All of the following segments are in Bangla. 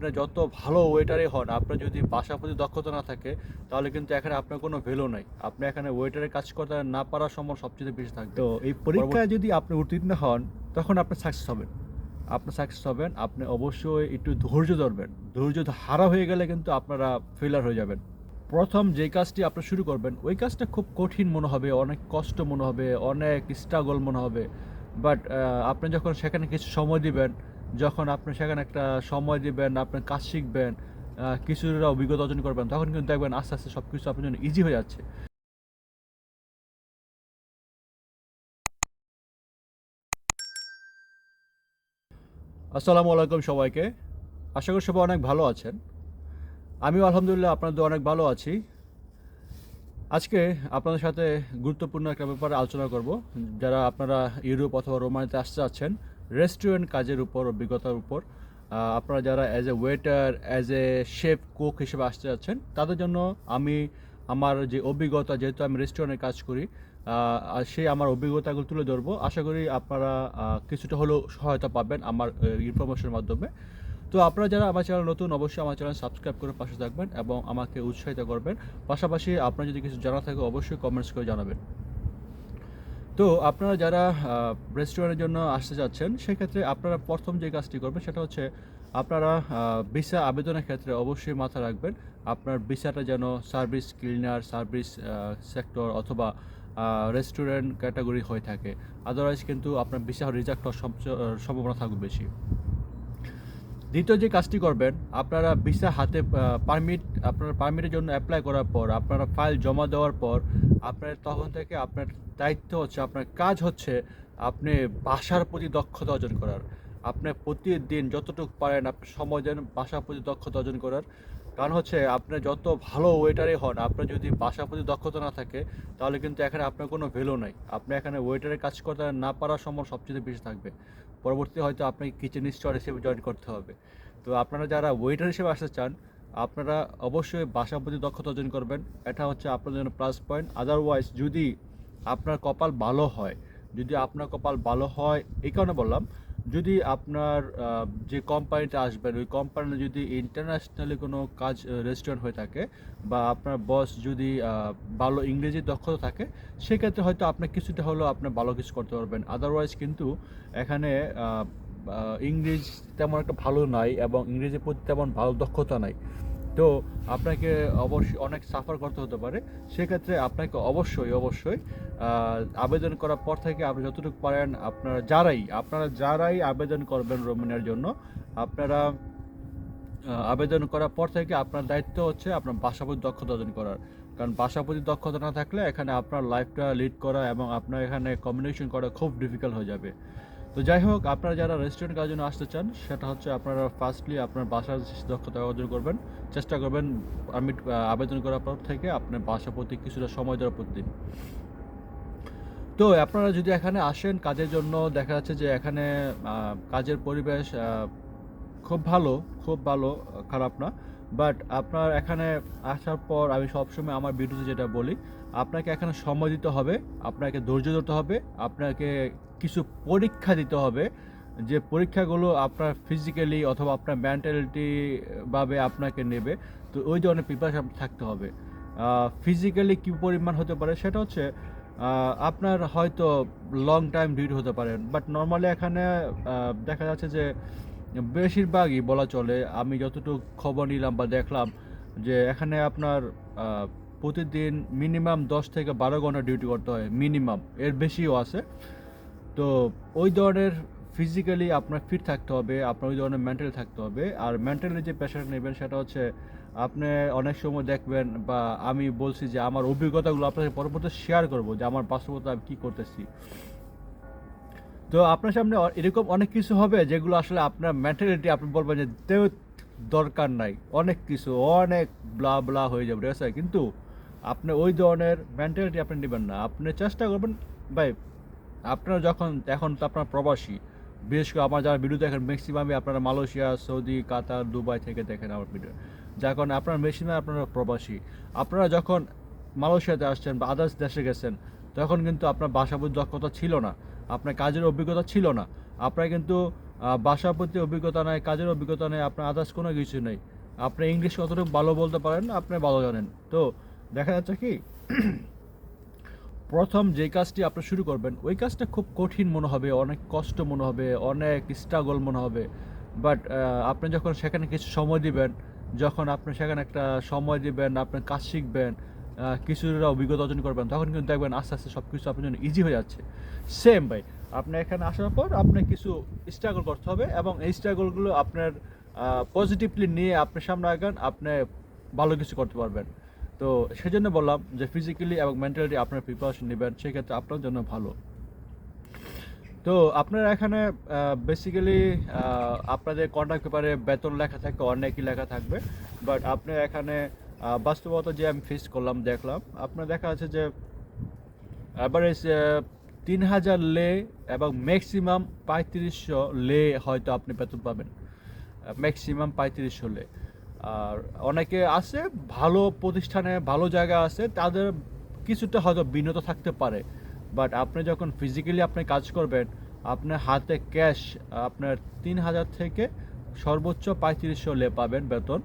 আপনি যত ভালো ওয়েটারে হন আপনার যদি বাসা প্রতি দক্ষতা না থাকে তাহলে কিন্তু এখানে আপনার কোনো ভ্যালু নাই। আপনি এখানে ওয়েটারের কাজ করতে না পারার সময় সবচেয়ে বেশি থাকবে। তো এই পরীক্ষায় যদি আপনি উত্তীর্ণ হন তখন আপনি সাকসেস হবেন। আপনি সাকসেস হবেন আপনি অবশ্যই একটু ধৈর্য ধরবেন। ধৈর্য হারা হয়ে গেলে কিন্তু আপনারা ফেলার হয়ে যাবেন। প্রথম যে কাজটি আপনি শুরু করবেন ওই কাজটা খুব কঠিন মনে হবে অনেক কষ্ট মনে হবে অনেক স্ট্রাগল মনে হবে। বাট আপনি যখন সেখানে কিছু সময় দিবেন যখন আপনি সেখানে একটা সময় দিবেন আপনার কাজ শিখবেন কিছুটা অভিজ্ঞতা অর্জন করবেন, তখন কিন্তু দেখবেন আস্তে আস্তে সব কিছু আপনার জন্য ইজি হয়ে যাচ্ছে। আসসালামু আলাইকুম সবাইকে। আশা করি সবাই অনেক ভালো আছেন। আমিও আলহামদুলিল্লাহ আপনাদের অনেক ভালো আছি। আজকে আপনাদের সাথে গুরুত্বপূর্ণ একটা ব্যাপারে আলোচনা করব। যারা আপনারা ইউরোপ অথবা রোমানিতে আসতে যাচ্ছেন রেস্টুরেন্ট কাজের উপর অভিজ্ঞতার উপর আপনারা যারা as a waiter as a chef cook হিসেবে আসতে যাচ্ছেন, তাদের জন্য আমি আমার যে অভিজ্ঞতা, যেহেতু আমি রেস্টুরেন্টে কাজ করি সেই আমার অভিজ্ঞতাগুলো তুলে ধরবো। আশা করি আপনারা কিছুটা হলেও সহায়তা পাবেন আমার ইনফরমেশনের মাধ্যমে। তো আপনারা যারা আমার চ্যানেল নতুন, অবশ্যই আমার চ্যানেল সাবস্ক্রাইব করে পাশে থাকবেন এবং আমাকে উৎসাহিত করবেন। পাশাপাশি আপনার যদি কিছু জানা থাকে, অবশ্যই কমেন্টস করে জানাবেন। তো আপনারা যারা রেস্টুরেন্টের জন্য আসতে যাচ্ছেন সেক্ষেত্রে আপনারা প্রথম যে কাজটি করবেন সেটা হচ্ছে আপনারা ভিসা আবেদনের ক্ষেত্রে অবশ্যই মাথা রাখবেন। আপনার ভিসাটা যেন সার্ভিস ক্লিনার সার্ভিস সেক্টর অথবা রেস্টুরেন্ট ক্যাটাগরি হয়ে থাকে। আদারওয়াইজ কিন্তু আপনার ভিসা রিজেক্ট হওয়ার সম্ভাবনা থাকবে বেশি। দ্বিতীয় যে কাজটি করবেন, আপনারা ভিসা হাতে পারমিট আপনার পারমিটের জন্য অ্যাপ্লাই করার পর, আপনারা ফাইল জমা দেওয়ার পর আপনার তখন থেকে আপনার দায়িত্ব হচ্ছে, আপনার কাজ হচ্ছে আপনি ভাষার প্রতি দক্ষতা অর্জন করার। আপনি প্রতিদিন যতটুকু পারেন আপনি সময় দেন ভাষার প্রতি দক্ষতা অর্জন করার। কারণ হচ্ছে আপনি যত ভালো ওয়েটারই হন, আপনার যদি ভাষার প্রতি দক্ষতা না থাকে, তাহলে কিন্তু এখানে আপনার কোনো ভ্যালু নাই। আপনি এখানে ওয়েটারের কাজ করতে না পারার সময় সবচেয়ে বেশি থাকবে। পরবর্তী হয়তো আপনাকে কিচেন স্টোর হিসেবে জয়েন করতে হবে। তো আপনারা যারা ওয়েটার হিসেবে আসতে চান আপনারা অবশ্যই ভাষার প্রতি দক্ষতা অর্জন করবেন। এটা হচ্ছে আপনার জন্য প্লাস পয়েন্ট আদারওয়াইজ যদি আপনার কপাল ভালো হয়, যদি আপনার কপাল ভালো হয়, এই কারণে বললাম, যদি আপনার যে কোম্পানিতে আসবেন ওই কোম্পানিতে যদি ইন্টারন্যাশনালি কোনো কাজ রেস্টুরেন্ট হয়ে থাকে বা আপনার বস যদি ভালো ইংরেজি দক্ষতা থাকে, সেক্ষেত্রে হয়তো আপনার কিছুটা হলেও আপনি ভালো কিছু করতে পারবেন। আদারওয়াইজ কিন্তু এখানে ইংরেজ তেমন একটা ভালো নাই এবং ইংরেজির প্রতি তেমন ভালো দক্ষতা নাই। তো আপনাকে অবশ্যই অনেক সাফার করতে হতে পারে। সেক্ষেত্রে আপনাকে অবশ্যই অবশ্যই আবেদন করার পর থেকে আপনি যতটুকু পারেন আপনারা যারাই আপনারা যারাই আবেদন করবেন রোমানিয়ার জন্য, আপনারা আবেদন করার পর থেকে আপনার দায়িত্ব হচ্ছে আপনার ভাষাপ্রতি দক্ষতা অর্জন করার। কারণ ভাষাপ্রতি দক্ষতা না থাকলে এখানে আপনার লাইফটা লিড করা এবং আপনার এখানে কমিউনিকেশন করা খুব ডিফিকাল্ট হয়ে যাবে। তো যাই হোক, আপনারা যারা রেস্টুরেন্ট কাজের জন্য আসতে চান, সেটা হচ্ছে আপনারা ফার্স্টলি আপনার ভাষার দক্ষতা অর্জন করবেন। চেষ্টা করবেন, আমি আবেদন করার পর থেকে আপনার ভাষা প্রতি কিছুটা সময় দেওয়ার প্রতিদিন তো আপনারা যদি এখানে আসেন কাজের জন্য, দেখা যাচ্ছে যে এখানে কাজের পরিবেশ খুব ভালো খুব ভালো, খারাপ না। বাট আপনার এখানে আসার পর আমি সবসময় আমার ভিডিওতে যেটা বলি, আপনাকে এখানে সময় দিতে হবে, আপনাকে ধৈর্য ধরতে হবে, আপনাকে কিছু পরীক্ষা দিতে হবে, যে পরীক্ষাগুলো আপনার ফিজিক্যালি অথবা আপনার মেন্টালিটি ভাবে আপনাকে নেবে, তো ওই ধরনের প্রিপারেশন থাকতে হবে। ফিজিক্যালি কী পরিমাণ হতে পারে সেটা হচ্ছে আপনার হয়তো লং টাইম ডিউটি হতে পারেন বাট নর্মালি এখানে দেখা যাচ্ছে যে বেশিরভাগই বলা চলে, আমি যতটুকু খবর নিলাম বা দেখলাম যে এখানে আপনার প্রতিদিন মিনিমাম দশ থেকে বারো ঘণ্টা ডিউটি করতে হয় মিনিমাম এর বেশিও আছে। তো ওই ধরনের ফিজিক্যালি আপনার ফিট থাকতে হবে, আপনার ওই ধরনের মেন্টালি থাকতে হবে। আর মেন্টালি যে প্রেশার নেবেন সেটা হচ্ছে আপনি অনেক সময় দেখবেন বা আমি বলছি যে আমার অভিজ্ঞতাগুলো আপনাকে পরবর্তী শেয়ার করব যে আমার বাস্তবতা আমি কী করতেছি। তো আপনার সামনে এরকম অনেক কিছু হবে যেগুলো আসলে আপনার মেন্টালিটি আপনি বলবেন যে দেও দরকার নাই। অনেক কিছু, অনেক ব্লা ব্লা হয়ে যাবে, ঠিক আছে? কিন্তু আপনি ওই ধরনের মেন্টালিটি আপনি নেবেন না। আপনি চেষ্টা করবেন, ভাই আপনারা যখন এখন তো আপনার প্রবাসী বিশেষ করে আমার যারা ভিডিও দেখেন ম্যাক্সিমামই আপনারা মালয়েশিয়া সৌদি কাতার দুবাই থেকে দেখেন আমার ভিডিও যার কারণে আপনার ম্যাক্সিমাম আপনারা প্রবাসী। আপনারা যখন মালয়েশিয়াতে আসছেন বা আদার্স দেশে গেছেন তখন কিন্তু আপনার ভাষাবোধ দক্ষতা ছিল না। আপনার কাজের অভিজ্ঞতা ছিল না। আপনার কিন্তু আহ, প্রতি অভিজ্ঞতা নেই কাজের অভিজ্ঞতা নেই আপনার আদার্স কোনো কিছু নেই। আপনি ইংলিশ কতটুকু ভালো বলতে পারেন আপনি ভালো জানেন। তো দেখা যাচ্ছে কি প্রথম যে কাজটি আপনি শুরু করবেন, ওই কাজটা খুব কঠিন মনে হবে, অনেক কষ্ট মনে হবে, অনেক স্ট্রাগল মনে হবে। বাট আপনি যখন সেখানে কিছু সময় দিবেন, যখন আপনি সেখানে একটা সময় দিবেন, আপনি কাজ শিখবেন কিছুটা অভিজ্ঞতা অর্জন করবেন, তখন কিন্তু দেখবেন আস্তে আস্তে সব কিছু আপনার জন্য ইজি হয়ে যাচ্ছে। সেম ভাই, আপনি এখানে আসার পর আপনার কিছু স্ট্রাগল করতে হবে এবং এই স্ট্রাগলগুলো আপনার পজিটিভলি নিয়ে আপনি সামনে আগান, আপনি ভালো কিছু করতে পারবেন। তো সেজন্য বললাম যে ফিজিক্যালি এবং মেন্টালি আপনার প্রিপারেশন নেবেন, সেক্ষেত্রে আপনার জন্য ভালো। তো আপনারা এখানে বেসিক্যালি আপনাদের কন্ট্রাক্ট পেপারে বেতন লেখা থাকে অনেকই লেখা থাকবে। বাট আপনি এখানে বাস্তবতা যে আমি ফেস করলাম, দেখলাম, আপনার দেখা যাচ্ছে যে অ্যাভারেজ তিন হাজার লে এবং ম্যাক্সিমাম পঁয়ত্রিশশো লে হয়তো আপনি বেতন পাবেন। ম্যাক্সিমাম পঁয়ত্রিশশো লে। আর অনেকে আছে, ভালো প্রতিষ্ঠানে, ভালো জায়গা আছে, তাদের কিছুটা হয়তো বিনত থাকতে পারে। বাট আপনি যখন ফিজিক্যালি আপনি কাজ করবেন আপনার হাতে ক্যাশ আপনার তিন হাজার থেকে সর্বোচ্চ পঁয়ত্রিশশো লে পাবেন বেতন।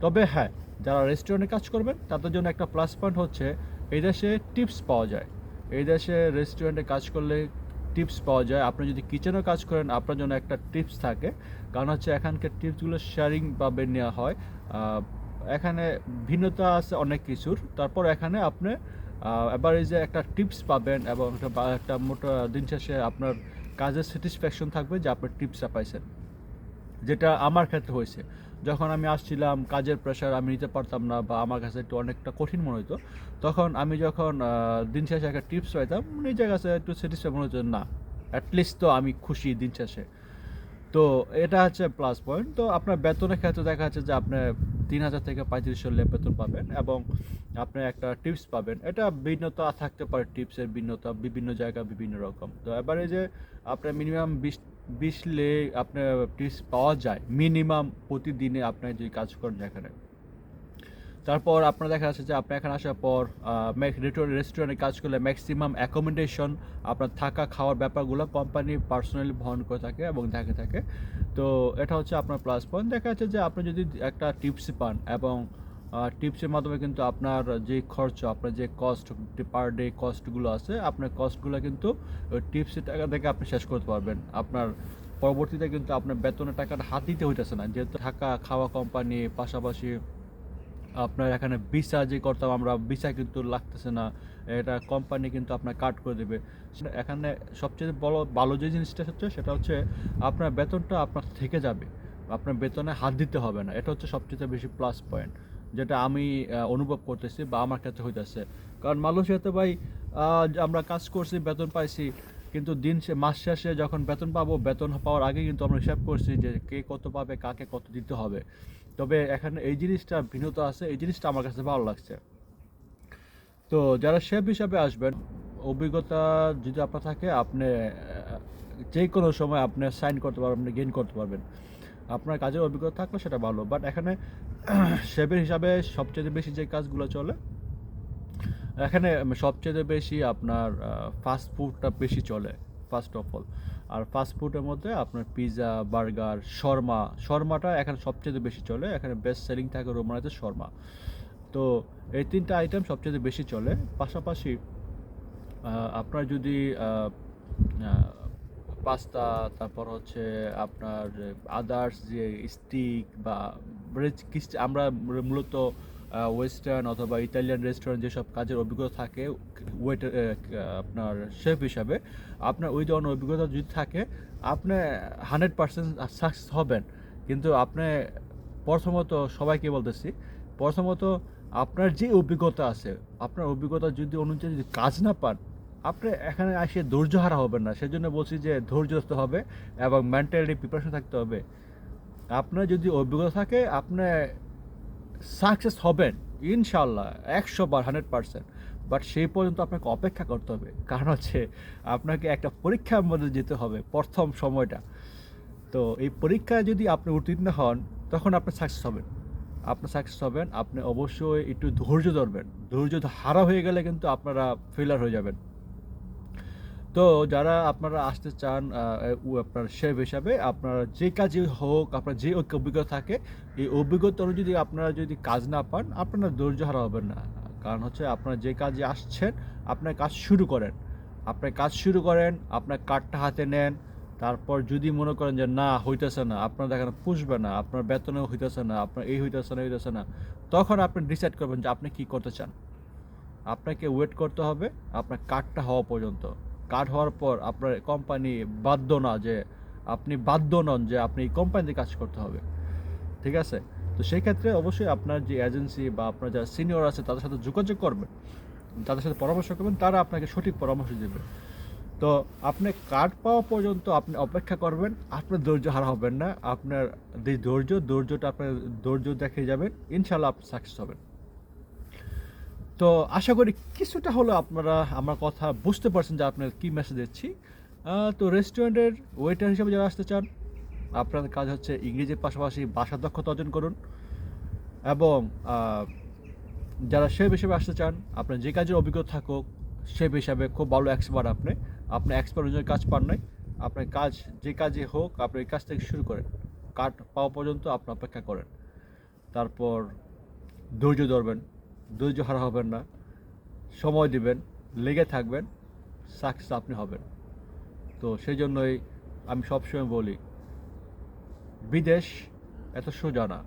তবে হ্যাঁ যারা রেস্টুরেন্টে কাজ করবেন, তাদের জন্য একটা প্লাস পয়েন্ট হচ্ছে, এই দেশে টিপস পাওয়া যায়। এই দেশে রেস্টুরেন্টে কাজ করলে টিপস পাওয়া যায়। আপনি যদি কিচেনেও কাজ করেন, আপনার জন্য একটা টিপস থাকে। কারণ হচ্ছে এখানকার টিপসগুলো শেয়ারিং ভাবে নেওয়া হয়। এখানে ভিন্নতা আছে অনেক কিছুর। তারপর এখানে আপনি এই যে একটা টিপস পাবেন এবং বা- একটা মোটা দিন শেষে আপনার কাজের স্যাটিসফ্যাকশন থাকবে যে আপনার টিপসটা পাইছেন। যেটা আমার ক্ষেত্রে হয়েছে। যখন আমি আসছিলাম, কাজের প্রেশার আমি নিতে পারতাম না বা আমার কাছে একটু অনেকটা কঠিন মনে হতো তখন আমি যখন দিন শেষে একটা টিপস পাইতাম, নিজের কাছে একটু স্যাটিসফাই মনে হতো না অ্যাটলিস্ট তো আমি খুশি দিন শেষে। তো এটা হচ্ছে প্লাস পয়েন্ট তো আপনার বেতনের ক্ষেত্রে দেখা যাচ্ছে যে আপনি তিন হাজার থেকে পঁয়ত্রিশশো বেতন পাবেন এবং আপনি একটা টিপস পাবেন। এটা ভিন্নতা থাকতে পারে টিপসের ভিন্নতা বিভিন্ন জায়গা বিভিন্ন রকম। তো এবারে যে আপনার মিনিমাম বিশ বিশ লে আপনার টিপস পাওয়া যায়। মিনিমাম প্রতিদিনে আপনার যদি কাজ করেন এখানে তারপর আপনার দেখা যাচ্ছে যে আপনি এখানে আসার পর রেস্টুরেন্টে কাজ করলে ম্যাক্সিমাম অ্যাকোমোডেশন আপনার থাকা, খাওয়ার ব্যাপারগুলো কোম্পানি পার্সোনালি বহন করে থাকে এবং দেখে থাকে। তো এটা হচ্ছে আপনার প্লাস পয়েন্ট দেখা যাচ্ছে যে আপনি যদি একটা টিপস পান এবং টিপসের মাধ্যমে কিন্তু আপনার যে খরচ, আপনার যে কস্ট পার ডে কস্টগুলো আছে, আপনার কস্টগুলো কিন্তু টিপসের টাকা থেকে আপনি শেষ করতে পারবেন। আপনার পরবর্তীতে কিন্তু আপনার বেতনের টাকাটা হাত দিতে হইতেছে না। যেহেতু থাকা খাওয়া কোম্পানি পাশাপাশি আপনার এখানে ভিসা যে করতাম আমরা ভিসা কিন্তু লাগতেছে না। এটা কোম্পানি কিন্তু আপনার কাট করে দেবে। এখানে সবচেয়ে বড়, ভালো যে জিনিসটা হচ্ছে, সেটা হচ্ছে আপনার বেতনটা আপনার থেকে যাবে। আপনার বেতনে হাত দিতে হবে না। এটা হচ্ছে সবচেয়ে বেশি প্লাস পয়েন্ট যেটা আমি অনুভব করতেছি বা আমার ক্ষেত্রে হইতেছে। কারণ মানুষ মালয়েশিয়াতে ভাই আমরা কাজ করছি, বেতন পাইছি, কিন্তু দিন মাস শেষে যখন বেতন পাবো, বেতন পাওয়ার আগে কিন্তু আমরা হিসাব করছি যে কে কত পাবে, কাকে কত দিতে হবে। তবে এখানে এই জিনিসটা ভিন্নতা আছে, এই জিনিসটা আমার কাছে ভালো লাগছে। তো যারা শেফ হিসাবে আসবেন, অভিজ্ঞতা যদি আপনার থাকে, আপনি যে কোনো সময় আপনি সাইন করতে পারবেন, আপনি গেইন করতে পারবেন। আপনার কাজের অভিজ্ঞতা থাকলে সেটা ভালো। বাট এখানে শেফের হিসাবে সবচেয়ে বেশি যে কাজগুলো চলে, এখানে সবচেয়ে বেশি আপনার ফাস্ট ফুডটা বেশি চলে ফার্স্ট অফ অল আর ফাস্ট ফুডের মধ্যে আপনার পিৎজা বার্গার শর্মা, শর্মাটা এখানে সবচেয়ে বেশি চলে। এখানে বেস্ট সেলিং থাকে রোমানাতে শর্মা। তো এই তিনটা আইটেম সবচেয়ে বেশি চলে। পাশাপাশি আপনার যদি পাস্তা তারপর হচ্ছে আপনার আদার্স যে স্টিক বা আমরা মূলত ওয়েস্টার্ন অথবা ইতালিয়ান রেস্টুরেন্ট যেসব কাজের অভিজ্ঞতা থাকে ওয়েটার আপনার শেফ হিসাবে, আপনার ওই ধরনের অভিজ্ঞতা যদি থাকে, আপনি হান্ড্রেড পার্সেন্ট সাকসেস হবেন। কিন্তু আপনি প্রথমত সবাইকে বলতেছি, প্রথমত আপনার যে অভিজ্ঞতা আছে, আপনার অভিজ্ঞতা যদি অনুযায়ী যদি কাজ না পান আপনি এখানে আসে ধৈর্য হারা হবেন না। সেজন্য বলছি যে ধৈর্য হবে এবং মেন্টালি প্রিপারেশন থাকতে হবে। আপনার যদি অভিজ্ঞতা থাকে, আপনি সাকসেস হবেন ইনশাল্লাহ একশো বার হান্ড্রেড পার্সেন্ট বাট সেই পর্যন্ত আপনাকে অপেক্ষা করতে হবে। কারণ হচ্ছে, আপনাকে একটা পরীক্ষার মধ্যে যেতে হবে, প্রথম সময়টা। তো এই পরীক্ষায় যদি আপনি উত্তীর্ণ হন, তখন আপনি সাকসেস হবেন। আপনি সাকসেস হবেন, আপনি অবশ্যই একটু ধৈর্য ধরবেন। ধৈর্য হারা হয়ে গেলে কিন্তু আপনারা ফেলার হয়ে যাবেন। তো যারা আপনারা আসতে চান আপনার শেফ হিসাবে, আপনারা যে কাজে হোক, আপনার যে অভিজ্ঞতা থাকে, এই অভিজ্ঞতা যদি আপনারা যদি কাজ না পান, আপনারা ধৈর্য হারা হবেন না। কারণ হচ্ছে আপনারা যে কাজে আসছেন আপনার কাজ শুরু করেন। আপনার কাজ শুরু করেন, আপনার কার্ডটা হাতে নেন, তারপর যদি মনে করেন যে, না, হইতেছে না, আপনার দেখেন পুষবে না, আপনার বেতনেও হইতেছে না, আপনার এই হইতেছে না হইতেছে না, তখন আপনি ডিসাইড করবেন যে, আপনি কি করতে চান? আপনাকে ওয়েট করতে হবে, আপনার কার্ডটা হওয়া পর্যন্ত। কার্ড হওয়ার পর আপনার কোম্পানি বাধ্য না যে আপনি বাধ্য নন যে আপনি এই কোম্পানিতে কাজ করতে হবে। ঠিক আছে? তো সেই ক্ষেত্রে অবশ্যই আপনার যে এজেন্সি বা আপনার যারা সিনিয়র আছে তাদের সাথে যোগাযোগ করবেন, তাদের সাথে পরামর্শ করবেন, তারা আপনাকে সঠিক পরামর্শ দেবে। তো আপনি কার্ড পাওয়া পর্যন্ত আপনি অপেক্ষা করবেন, আপনার ধৈর্য হারা হবেন না, আপনার যে ধৈর্য, ধৈর্যটা আপনার ধৈর্য দেখে যাবেন ইনশাল্লাহ আপনি সাকসেস হবেন। তো আশা করি কিছুটা হলো আপনারা আমার কথা বুঝতে পারছেন যে আপনার কী মেসেজ দিচ্ছি। তো রেস্টুরেন্টের ওয়েটার হিসেবে যারা আসতে চান, আপনাদের কাজ হচ্ছে ইংরেজির পাশাপাশি ভাষা দক্ষতা অর্জন করুন এবং যারা শেফ হিসেবে আসতে চান, আপনার যে কাজের অভিজ্ঞতা থাকুক শেফ হিসাবে খুব ভালো এক্সপার্ট আপনি। আপনি এক্সপার্ট অনুযায়ী কাজ পান নাই, আপনার কাজ যে কাজে হোক, আপনি এই কাজ থেকে শুরু করেন। কাঠ পাওয়া পর্যন্ত আপনি অপেক্ষা করেন। তারপর ধৈর্য ধরবেন। ধৈর্য হারা হবেন না। সময় দিবেন, লেগে থাকবেন সাকসেস আপনি হবেন। তো সেই জন্যই আমি সবসময় বলি, বিদেশ এত সোজা না।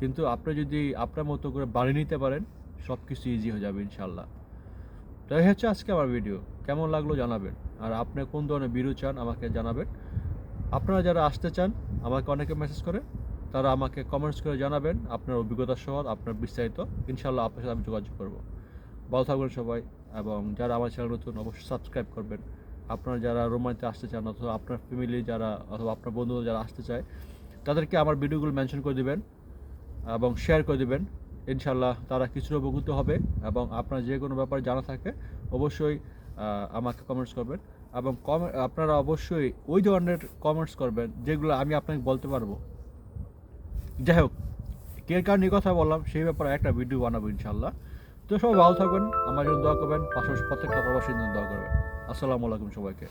কিন্তু আপনি যদি আপনার মতো করে বাড়ি নিতে পারেন সব কিছু ইজি হয়ে যাবে ইনশাল্লাহ তো এই হচ্ছে আজকে আমার ভিডিও কেমন লাগল জানাবেন। আর আপনি কোন ধরনের ভিডিও চান আমাকে জানাবেন। আপনারা যারা আসতে চান, আমাকে অনেকে মেসেজ করে তারা আমাকে কমেন্টস করে জানাবেন আপনার অভিজ্ঞতা সহ, আপনার বিস্তারিত। ইনশাল্লাহ আপনার সাথে আমি যোগাযোগ করব। ভালো থাকবেন সবাই, এবং যারা আমার চ্যানেল নতুন, অবশ্যই সাবস্ক্রাইব করবেন। আপনারা যারা রোমান্সে আসতে চান, অথবা আপনার ফ্যামিলি যারা, অথবা আপনার বন্ধু যারা আসতে চায়, তাদেরকে আমার ভিডিওগুলো মেনশন করে দিবেন এবং শেয়ার করে দেবেন। ইনশাল্লাহ তারা কিছুটা উপকৃত হবে, এবং আপনার যে কোনো ব্যাপারে জানা থাকে, অবশ্যই আমাকে কমেন্টস করবেন। এবং কমে, আপনারা অবশ্যই ওই ধরনের কমেন্টস করবেন, যেগুলো আমি আপনাকে বলতে পারব। যাই হোক কের কার নিয়ে কথা বললাম সেই ব্যাপারে একটা ভিডিও বানাবো ইনশাল্লাহ তো সবাই ভালো থাকবেন, আমার জন্য দোয়া করবেন, পাশাপাশি প্রত্যেকটা প্রবাসীর জন্য দোয়া করবেন। আসসালামু আলাইকুম সবাইকে।